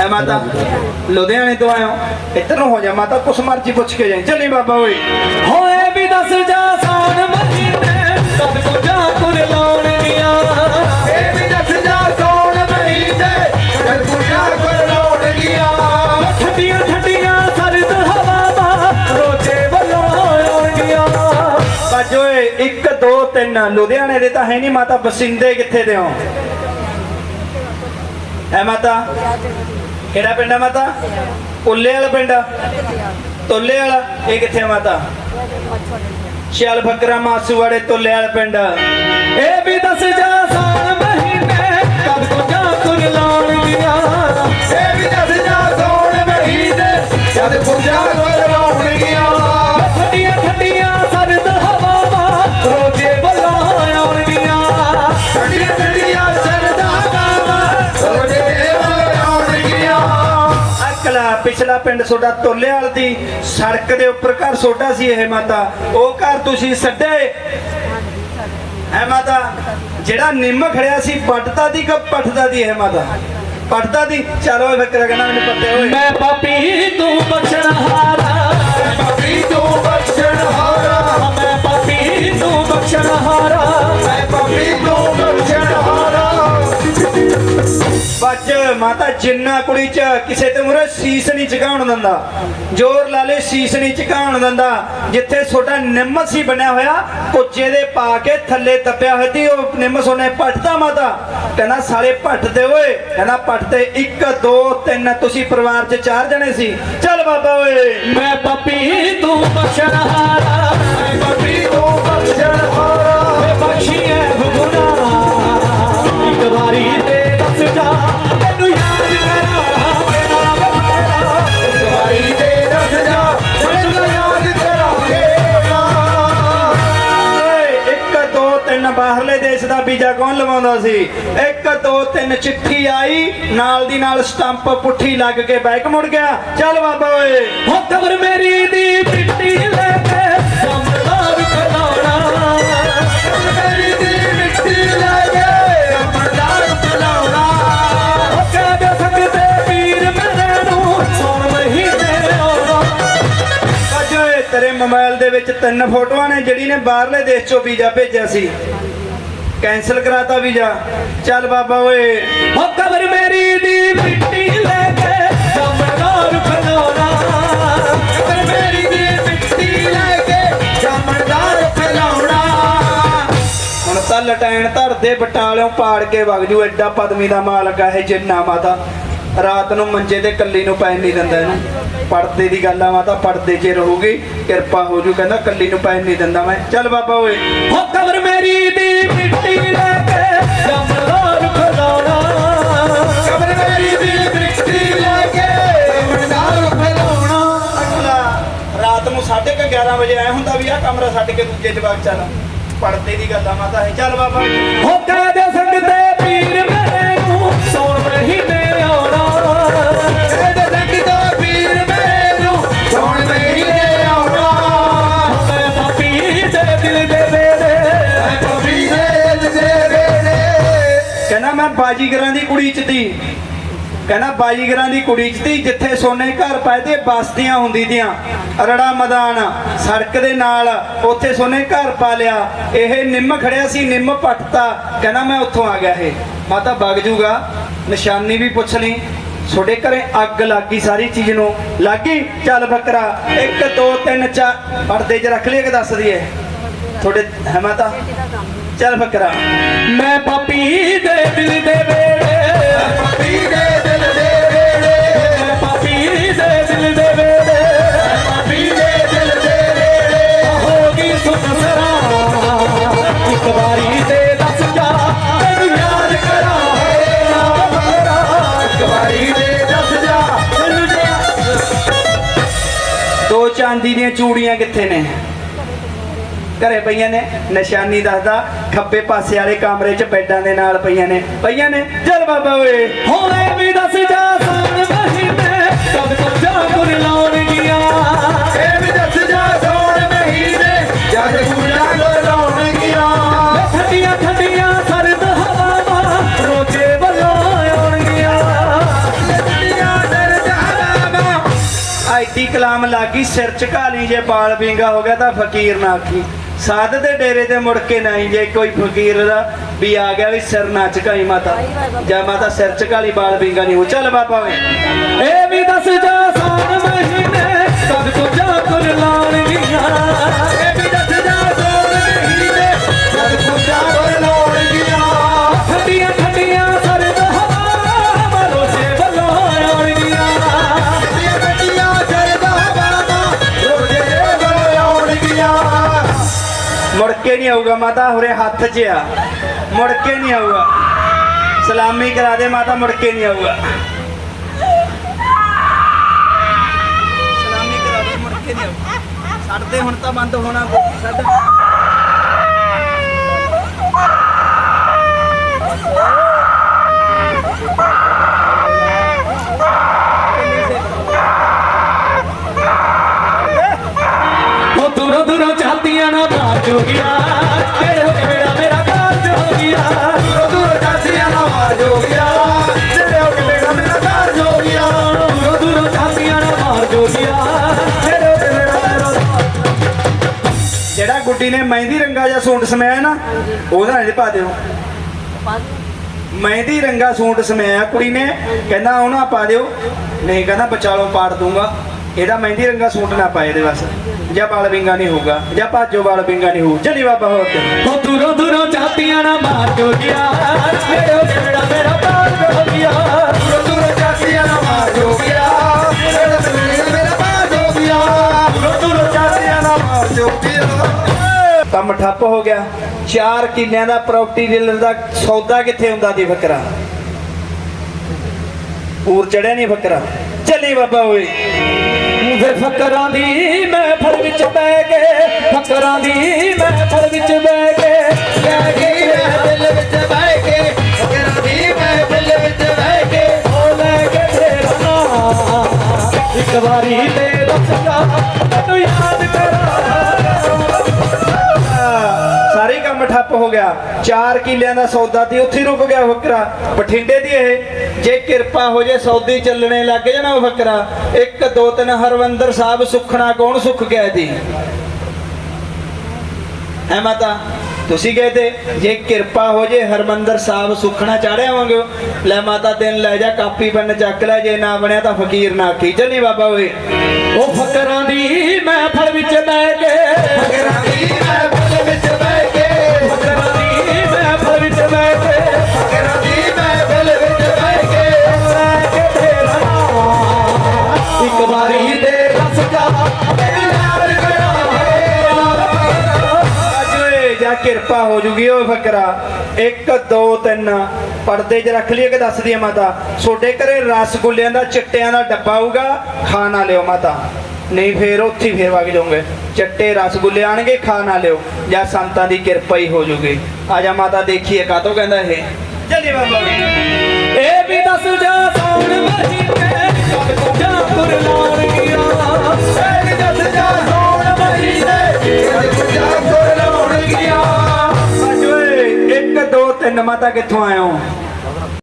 ਐ ਮਾਤਾ ਲੁਧਿਆਣੇ ਤੋਂ ਆਇਓ ਇੱਧਰ ਨੂੰ ਹੋ ਜਾ ਮਾਤਾ ਕੁਛ ਮਰਜ਼ੀ ਪੁੱਛ ਕੇ ਜਾਈ। ਚੱਲੀ ਬਾਬਾ ਓਏ। ਹੋਏ ਵੀ ਦੱਸ ਜਾ ਸਾਨ ਮਹੀਨੇ ਕਦ ਕੋ ਜਾ ਇਹ ਵੀ ਦੱਸ ਮਹੀਨੇ ਕਰ ਲੋੜ ਗਿਆ ਠੰਡੀਆਂ ਠੰਡੀਆਂ ਸਰਦ ਹਵਾਵਾਂ ਰੋਜੇ ਵੱਲੋਂ ਆਉਣਗੀਆਂ ਬੱਜ ਓਏ 1 2 3 ਲੁਧਿਆਣੇ ਦੇ ਤਾਂ ਹੈ ਨਹੀਂ ਮਾਤਾ ਬਸਿੰਦੇ ਕਿੱਥੇ ਦੇ ਹੋ? ਹੈ ਮਾਤਾ? ਕਿਹੜਾ ਪਿੰਡ ਆ ਮਾਤਾ? ਉੱਲੇ ਵਾਲਾ ਪਿੰਡ? ਤੋਲੇ ਵਾਲਾ? ਇਹ ਕਿੱਥੇ ਹੈ ਮਾਤਾ? ਸ਼ਿਆਲ ਬੱਕਰਾ ਮਾਸੂ ਵਾਲੇ ਤੋਲੇ ਵਾਲਾ ਪਿੰਡ। ਇਹ ਵੀ ਦੱਸ ਜਾ ਸਾਨ ਪਿੰਡ ਸੋਡਾ ਤੋਲੇਵਾਲ ਦੀ ਸੜਕ ਦੇ ਉੱਪਰ ਘਰ ਸੋਡਾ ਸੀ ਇਹ ਮਾਤਾ। ਉਹ ਘਰ ਤੁਸੀਂ ਛੱਡੇ ਹੈ ਮਾਤਾ ਜਿਹੜਾ ਨਿੰਮ ਖੜਿਆ ਸੀ ਪੱਟਦਾ ਦੀ ਕਿ ਪੱਟਦਾ ਦੀ ਇਹ ਮਾਤਾ? ਪੱਟਦਾ ਦੀ? ਚਲੋ ਇਹ ਬੱਕਰਾ ਕਹਿੰਦਾ ਮੈਨੂੰ ਪੱਟੇ ਹੋਏ ਮੈਂ ਪਾਪੀ ਤੂੰ ਬਖਸ਼ਣ ਹਾਰਾ। ਪਾਪੀ ਤੂੰ ਹਾਰਾ ਮਾਤਾ ਜਿੰਨਾ ਕੁੜੀ ਚ ਕਿਸੇ ਤੇ ਮੁਰੇ ਸੀਸ ਨਹੀਂ ਝੁਕਾਉਣ ਦਿੰਦਾ ਜ਼ੋਰ ਲਾ ਲੈ ਸੀਸ ਨਹੀਂ ਝੁਕਾਉਣ ਦਿੰਦਾ ਜਿੱਥੇ ਛੋਟਾ ਨਿੰਮ ਸੀ ਬਣਿਆ ਹੋਇਆ ਕੁੱਚੇ ਦੇ ਪਾ ਕੇ ਥੱਲੇ ਦੱਬਿਆ ਹੋਇਆ ਸੀ ਉਹ ਨਿੰਮ ਸੋਨੇ ਪੱਟਦਾ ਮਾਤਾ। ਕਹਿੰਦਾ ਸਾਲੇ ਪੱਟਦੇ ਓਏ। ਕਹਿੰਦਾ ਪੱਟਦੇ 1 2 3 ਤੁਸੀਂ ਪਰਿਵਾਰ ਚ ਚਾਰ ਜਣੇ ਸੀ। ਚੱਲ ਬਾਬਾ ਓਏ। ਮੈਂ ਪਾਪੀ ਤੂੰ ਬਖਸ਼ਣ ਹਾਰਾ। ਮੈਂ ਪਾਪੀ ਤੂੰ ਬਖਸ਼ਣ ਹਾਰਾ। ਮੈਂ ਬਖਸ਼ੀਏ ਲਵਾਉਂਦਾ ਸੀ। 1 2 3 ਚਿੱਠੀ ਆਈ ਨਾਲ ਦੀ ਨਾਲ ਸਟੰਪ ਪੁੱਠੀ ਲੱਗ ਕੇ ਬੈਕ ਮੁੜ ਗਿਆ। ਚੱਲ ਬਾਬਾ ਓਏ। ਹੋ ਖਬਰ ਮੇਰੀ ਦੀ ਮਿੱਟੀ ਲੈ ਕੇ ਖਲਾਉਣਾ ਮੇਰੀ ਦੀ ਮਿੱਟੀ ਲੈ ਤੇਰੇ ਮੋਬਾਈਲ ਦੇ ਵਿੱਚ ਤਿੰਨ ਫੋਟੋਆਂ ਨੇ ਜਿਹੜੀ ਨੇ ਬਾਹਰਲੇ ਦੇਸ਼ ਚੋਂ ਵੀਜ਼ਾ ਭੇਜਿਆ ਸੀ। ਕੈਨਸਲ ਕਰਾਤਾ ਵੀਜ਼ਾ। ਚੱਲ ਬਾਬਾ ਓਏ। ਹੋ ਖਬਰ ਮੇਰੀ ਦੀ ਮਿੱਟੀ ਲੈ ਕੇ ਸਮਝਦਾਰ ਖਲਾਉਣਾ ਖਬਰ ਮੇਰੀ ਦੀ ਮਿੱਟੀ ਲੈ ਕੇ ਜਾਮਣਦਾਰ ਫੈਲਾਉਣਾ। ਹੁਣ ਤਾਂ ਲਟੈਣ ਧਰਦੇ ਬਟਾਲਿਓਂ ਪਾੜ ਕੇ ਵਗ ਜੂ ਐਡਾ ਪਦਮੀ ਦਾ ਮਾਲਕ ਆ ਇਹ ਜਿੰਨਾ ਮਾਤਾ। ਰਾਤ ਨੂੰ ਮੰਜੇ ਤੇ ਕੱਲੀ ਨੂੰ ਪੈਣ ਨਹੀਂ ਦਿੰਦਾ ਇਹਨੂੰ। ਪੜਦੇ ਦੀ ਗੱਲ ਆ ਮਾਤਾ ਪੜਦੇ 'ਚ ਰਹੂਗੀ ਕਿਰਪਾ ਹੋ ਜੂ ਕਹਿੰਦਾ ਕੱਲੀ ਨੂੰ ਪੈਣ ਨਹੀਂ ਦਿੰਦਾ ਮੈਂ। ਚੱਲ ਬਾਬਾ ਓਏ। ਹੋ ਖਬਰ ਮੇਰੀ ਦੀ ਮਿੱਟੀ ਲੈ ਕੇ ਸਮਝਦਾਰ ਖਲਾਉਣਾ ਖਬਰ ਮੇਰੀ ਦੀ ਮਿੱਟੀ ਲੈ ਕੇ ਜਾਮਣਦਾਰ ਫੈਲਾਉਣਾ ਅਗਲਾ ਰਾਤ ਨੂੰ 11:30 ਵਜੇ ਆਇਆ ਹੁੰਦਾ ਵੀ ਆ ਕਮਰਾ ਛੱਡ ਕੇ ਦੂਜੇ ਜਵਾਬ ਚੱਲ। ਪੜਦੇ ਦੀ ਗੱਲ ਆ ਮਾਤਾ ਇਹ ਚੱਲ ਬਾਬਾ। ਹੋ ਕਾਦੇ ਸੰਗਤੇ ਪੀਰ ਕਹਿੰਦਾ ਮੈਂ ਬਾਜੀਗਰਾਂ ਦੀ ਕੁੜੀ ਚ ਤੀ। ਕਹਿੰਦਾ ਬਾਜੀਗਰਾਂ ਦੀ ਕੁੜੀ ਚ ਤੀ, ਜਿੱਥੇ ਸੋਨੇ ਘਰ ਪਾਏ ਤੇ ਬਸਤੀਆਂ ਹੁੰਦੀ ਦੀਆਂ ਰੜਾ ਮੈਦਾਨ, ਸੜਕ ਦੇ ਨਾਲ ਉੱਥੇ ਸੋਨੇ ਘਰ ਪਾ ਲਿਆ। ਇਹ ਨਿੰਮ ਖੜਿਆ ਸੀ, ਨਿੰਮ ਪੱਟਤਾ। ਕਹਿੰਦਾ ਮੈਂ ਉੱਥੋਂ ਆ ਗਿਆ ਇਹ। ਮਾਤਾ ਵਗ ਜੂਗਾ, ਨਿਸ਼ਾਨੀ ਵੀ ਪੁੱਛ ਲਈ। ਤੁਹਾਡੇ ਘਰੇ ਅੱਗ ਲੱਗੀ ਸਾਰੀ ਚੀਜ਼ ਨੂੰ। ਲੱਗੀ ਚੱਲ ਬੱਕਰਾ 1 2 3 4 ਪਰਦੇ 'ਚ ਰੱਖ ਲਿਆ ਕਿ ਦੱਸ ਦਈਏ। ਤੁਹਾਡੇ ਹੈ ਮਾਤਾ? ਚੱਲ ਬੱਕਰਾ। ਮੈਂ ਪਾਪੀ ਦੇ ਦਿਲ ਦੇ ਵੇੜੇ ਪਪੀ ਦੇ ਦਿਲ ਦੇ ਵੇੜੇ ਮੈਂ ਪਾਪੀ ਦੇ ਦਿਲ ਦੇ ਵੇੜੇ ਪਪੀ ਦੇ ਦਿਲ ਦੇ ਵੇੜੇ ਹੋ ਗਈ ਸੁਣ ਸਰਾ। ਇੱਕ ਵਾਰੀ ਤੇ ਦੱਸ ਜਾ। ਤੈਨੂੰ ਯਾਦ ਕਰਾਂ। ਮੇਰਾ ਬਖਰਾ ਇੱਕ ਵਾਰੀ ਦੇ ਦੱਸ ਜਾ। ਤੈਨੂੰ ਦੋ ਚਾਂਦੀ ਦੀਆਂ ਚੂੜੀਆਂ ਕਿੱਥੇ ਨੇ? ਘਰੇ ਪਈਆਂ ਨੇ। ਨਿਸ਼ਾਨੀ ਦੱਸਦਾ, ਖੱਬੇ ਪਾਸੇ ਵਾਲੇ ਕਮਰੇ 'ਚ ਬੈੱਡਾਂ ਦੇ ਨਾਲ ਪਈਆਂ ਨੇ। ਪਈਆਂ ਨੇ। ਚੱਲ ਬਾਬਾ ਓਏ। ਹੋਏ ਵੀ ਦੱਸ ਜਾ ਸਾਨ ਮਹੀਨੇ, ਕਦ ਕੋ ਜਾ ਗੁਰ ਲਾਉਣਗੀਆਂ ਇਹ ਵੀ ਦੱਸ ਜਾ ਸੋਣ ਮਹੀਨੇ, ਜਦ ਕੁੜੀਆਂ ਲਾਉਣ ਗਿਆ। ਠੰਡੀਆਂ ਠੰਡੀਆਂ ਸਰਦ ਹਵਾਵਾਂ ਰੋਜੇ ਵੱਲੋਂ ਆਉਣਗੀਆਂ ਦੁਨੀਆ ਐਡੀ ਕਲਾਮ ਲਾਗੀ ਸਿਰ ਝੁਕਾ ਲਈ, ਜੇ ਬਾਲ ਵਿੰਗਾ ਹੋ ਗਿਆ ਤਾਂ ਫਕੀਰ ਨਾ ਆਖੀ। ਸਾਧ ਦੇ ਡੇਰੇ ਤੇ ਮੁੜ ਕੇ ਨਹੀਂ ਜੇ ਕੋਈ ਫਕੀਰ ਦਾ ਵੀ ਆ ਗਿਆ ਵੀ ਸਿਰ ਨਾ ਝੁਕਾਈ ਮਾਤਾ। ਜਾਂ ਮਾਤਾ ਸਿਰ ਝੁਕਾ ਲਈ ਬਾਲ ਵਿੰਗਾ ਨਹੀਂ ਹੋ ਚੱਲ ਬਾਬਾ ਓਏ। ਇਹ ਵੀ ਦੱਸ ਜਾ ਸਾਨ ਮਹੀਨੇ ਕਦ ਆਊਗਾ ਮਾਤਾ, ਹੁਰੇ ਹੱਥ 'ਚ ਆ। ਮੁੜ ਕੇ ਨਹੀਂ ਆਊਗਾ। ਸਲਾਮੀ ਕਰਾ ਦੇ ਮਾਤਾ, ਮੁੜ ਕੇ ਨਹੀਂ ਆਊਗਾ। ਸਲਾਮੀ ਕਰਾ ਦੇ, ਮੁੜ ਕੇ ਨਹੀਂ ਆਊਗਾ। ਛੱਡਦੇ ਹੁਣ ਤਾਂ ਬੰਦ ਹੋਣਾ ਛੱਡ। ਉਹ ਦੂਰੋਂ ਦੂਰੋਂ ਚਾਹਤੀਆਂ ਨਾ ਮਾਰ ਜੋਗੀਆਂ ਤੇਰੇ ਗੁੱਡੀ ਨੇ ਮਹਿੰਦੀ ਰੰਗਾ ਜਿਹਾ ਸੂਟ ਸਮਾਇਆ ਨਾ ਉਹਦਾ ਨਹੀਂ ਪਾ ਦਿਓ। ਮਹਿੰਦੀ ਰੰਗਾ ਸੂਟ ਸਮਾਇਆ ਕੁੜੀ ਨੇ ਕਹਿੰਦਾ ਉਹ ਨਾ ਪਾ ਦਿਓ। ਨਹੀਂ ਕਹਿੰਦਾ ਬਚਾਲੋ ਪਾੜ ਦੂੰਗਾ। ਇਹਦਾ ਮਹਿੰਦੀ ਰੰਗਾ ਸੂਟ ਨਾ ਪਾਏ ਦੇ ਬਸ। ਜਾਂ ਬਾਲ ਵਿੰਗਾ ਨਹੀਂ ਹੋਊਗਾ ਜਾਂ ਭਾਜੋ ਬਾਲ ਵਿੰਗਾ ਨਹੀਂ ਹੋਊ। ਜਲੀ ਬਾਬਾ ਹੋ ਤੇ ਉਹ ਦੂਰੋਂ ਦੂਰੋਂ ਚਾਹਤੀਆਂ ਨਾ ਮਾਰ ਹੋ ਕੇ ਮੇਰਾ ਮੇਰਾ ਕਾਜ ਹੋ ਗਿਆ। ਦੂਰੋਂ ਦੂਰੋਂ ਚਾਹਤੀਆਂ ਨਾ ਮਾਰ ਮੇਰਾ ਮੇਰਾ ਕਾਜ ਹੋ ਗਿਆ। ਦੂਰੋਂ ਦੂਰੋਂ ਚਾਹਤੀਆਂ ਨਾ ਮਾਰ ਜੋਗੀਆਂ ਕੰਮ ਠੱਪ ਹੋ ਗਿਆ। ਚਾਰ ਕਿੱਲਿਆਂ ਦਾ ਪ੍ਰਾਪਰਟੀ ਡੀਲਰ ਦਾ ਸੌਦਾ ਕਿੱਥੇ ਹੁੰਦਾ ਦੀ ਫਕਰਾ ਪੂਰ ਚੜਿਆ ਨਹੀਂ ਫਕਰਾ ਚੱਲੀ ਬਾਬਾ ਓਏ। ਵੇ ਫਕਰਾਂ ਦੀ ਮਹਿਫਲ ਵਿੱਚ ਬਹਿ ਕੇ, ਫਕਰਾਂ ਦੀ ਮਹਿਫਲ ਵਿੱਚ ਬਹਿ ਕੇ ਲੈ ਕੇ ਦਿਲ ਵਿੱਚ ਬਹਿ ਕੇ, ਫਕਰਾਂ ਦੀ ਮਹਿਫਲ ਵਿੱਚ ਬਹਿ ਕੇ, ਉਹ ਲੈ ਕੇ ਤੇਰਾ ਨਾਮ ਇੱਕ ਵਾਰੀ ਤੇ ਦੱਸਦਾ ਠੱਪ ਹੋ ਗਿਆ। 4 ਕਿੱਲਿਆਂ ਦਾ ਸੌਦਾ ਤੇ ਉੱਥੇ ਹੀ ਰੁਕ ਗਿਆ ਫਕਰਾ। ਬਠਿੰਡੇ ਦੀ ਇਹ ਜੇ ਕਿਰਪਾ ਹੋ ਜੇ ਸੌਦੇ ਚੱਲਣੇ ਲੱਗ ਜਾਣਾ ਉਹ ਫਕਰਾ। 1 2 3 ਹਰਵੰਦਰ ਸਾਹਿਬ ਸੁਖਣਾ ਕੌਣ ਸੁੱਖ ਗਿਆ ਦੀ ਐ ਮਾਤਾ ਤੁਸੀਂ ਗਏ ਤੇ ਜੇ ਕਿਰਪਾ ਹੋ ਜੇ ਹਰਮੰਦਰ ਸਾਹਿਬ ਸੁਖਣਾ ਚਾੜਿਆ ਆਵਾਂਗੇ ਲੈ ਮਾਤਾ ਦਿਨ ਲੈ ਜਾ ਕਾਪੀ ਪੈਨ ਚੱਕ ਲੈ ਜੇ ਨਾ ਬਣਿਆ ਤਾਂ ਫਕੀਰ ਨਾ ਆਖੀ। ਚੱਲੀ ਬਾਬਾ ਓਏ। ਉਹ ਫਕਰਾਂ ਦੀ ਮਹਿਫਲ ਵਿੱਚ ਬਹਿ ਕੇ ਫਕਰਾਂ ਦੀ ਮਹਿਫਲ ਫਕਰਾ 1 2 3 ਪਰਦੇ 'ਚ ਰੱਖ ਲਈਏ ਕਿ ਦੱਸ ਦਈਏ ਮਾਤਾ? ਛੋਡੇ ਘਰੇ ਰਸਗੁੱਲਿਆਂ ਦਾ, ਚਿੱਟਿਆਂ ਦਾ ਡੱਬਾ ਆਊਗਾ, ਖਾ ਲਿਓ ਮਾਤਾ। ਨਹੀਂ ਫੇਰ ਉੱਥੇ ਫੇਰ ਵਗ ਜਾਓਗੇ। ਚਿੱਟੇ ਰਸਗੁੱਲੇ ਆਣਗੇ, ਖਾ ਨਾ ਲਿਓ। ਜਾਂ ਸੰਤਾਂ ਦੀ ਕਿਰਪਾ ਹੀ ਹੋ ਜੂਗੀ। ਆ ਜਾ ਮਾਤਾ, ਦੇਖੀਏ ਕਾਤੋਂ ਕਹਿੰਦਾ ਇਹ। ਜਲਦੀ ਬਾਬਾ ਇਹ ਵੀ ਦੱਸ ਜਾ ਸੌਣ ਮਹੀਨੇ ਕਦ ਤੋਂ ਜਾ ਪੁਰ ਲਾਉਣਗੀਆਂ ਇਹ ਜਾ ਪੁਰ ਲਾਉਣਗੀਆਂ ਅੱਜ ਓਏ 1 2 3 ਮਾਤਾ ਕਿੱਥੋਂ ਆਏ ਹੋ